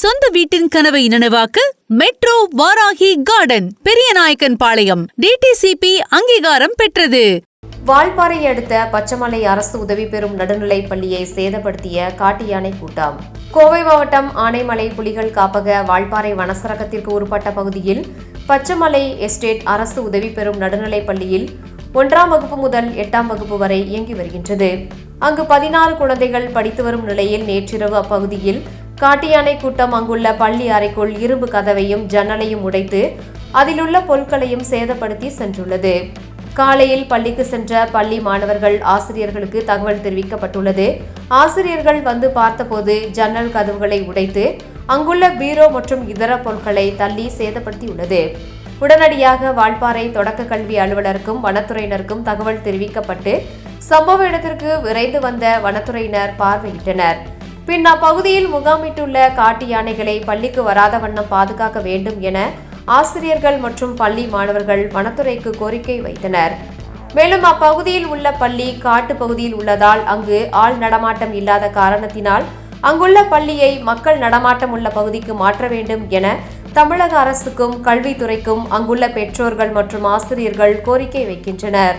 சொந்த வீட்டின் கனவை நனவாக்க metro Varahi garden Periyanaickenpalayam DTCP அங்கீகாரம் பெற்றது. வால்பாறை அடுத்த பச்சமலை அரசு உதவி பெறும் நடுநிலைப் பள்ளியை சேதப்படுத்திய காட்டு யானை கூட்டம். கோவை மாவட்டம் ஆனைமலை புலிகள் காப்பக வால்பாறை வனசரகத்திற்கு உட்பட்ட பகுதியில் பச்சமலை எஸ்டேட் அரசு உதவி பெறும் நடுநிலைப் பள்ளியில் ஒன்றாம் வகுப்பு முதல் எட்டாம் வகுப்பு வரை இயங்கி வருகின்றது. அங்கு பதினாறு குழந்தைகள் படித்து வரும் நிலையில் நேற்றிரவு அப்பகுதியில் காட்டியானை கூட்டம் அங்குள்ள பள்ளி அறைக்குள் இரும்பு கதவையும் ஜன்னலையும் உடைத்து அதிலுள்ள பொருட்களையும் சேதப்படுத்தி சென்றுள்ளது. காலையில் பள்ளிக்கு சென்ற பள்ளி மாணவர்கள் ஆசிரியர்களுக்கு தகவல் தெரிவிக்கப்பட்டுள்ளது. ஆசிரியர்கள் வந்து பார்த்தபோது ஜன்னல் கதவுகளை உடைத்து அங்குள்ள பீரோ மற்றும் இதர பொருட்களை தள்ளி சேதப்படுத்தியுள்ளது. உடனடியாக வால்பாறை தொடக்க கல்வி அலுவலருக்கும் வனத்துறையினருக்கும் தகவல் தெரிவிக்கப்பட்டு சம்பவ இடத்திற்கு விரைந்து வந்த வனத்துறையினர் பார்வையிட்டனர். பின் அப்பகுதியில் முகாமிட்டுள்ள காட்டு யானைகளை பள்ளிக்கு வராத வண்ணம் பாதுகாக்க வேண்டும் என ஆசிரியர்கள் மற்றும் பள்ளி மாணவர்கள் வனத்துறைக்கு கோரிக்கை வைத்தனர். மேலும் அப்பகுதியில் உள்ள பள்ளி காட்டு பகுதியில் உள்ளதால் அங்கு ஆள் நடமாட்டம் இல்லாத காரணத்தினால் அங்குள்ள பள்ளியை மக்கள் நடமாட்டம் உள்ள பகுதிக்கு மாற்ற வேண்டும் என தமிழக அரசுக்கும் கல்வித்துறைக்கும் அங்குள்ள பெற்றோர்கள் மற்றும் ஆசிரியர்கள் கோரிக்கை வைக்கின்றனர்.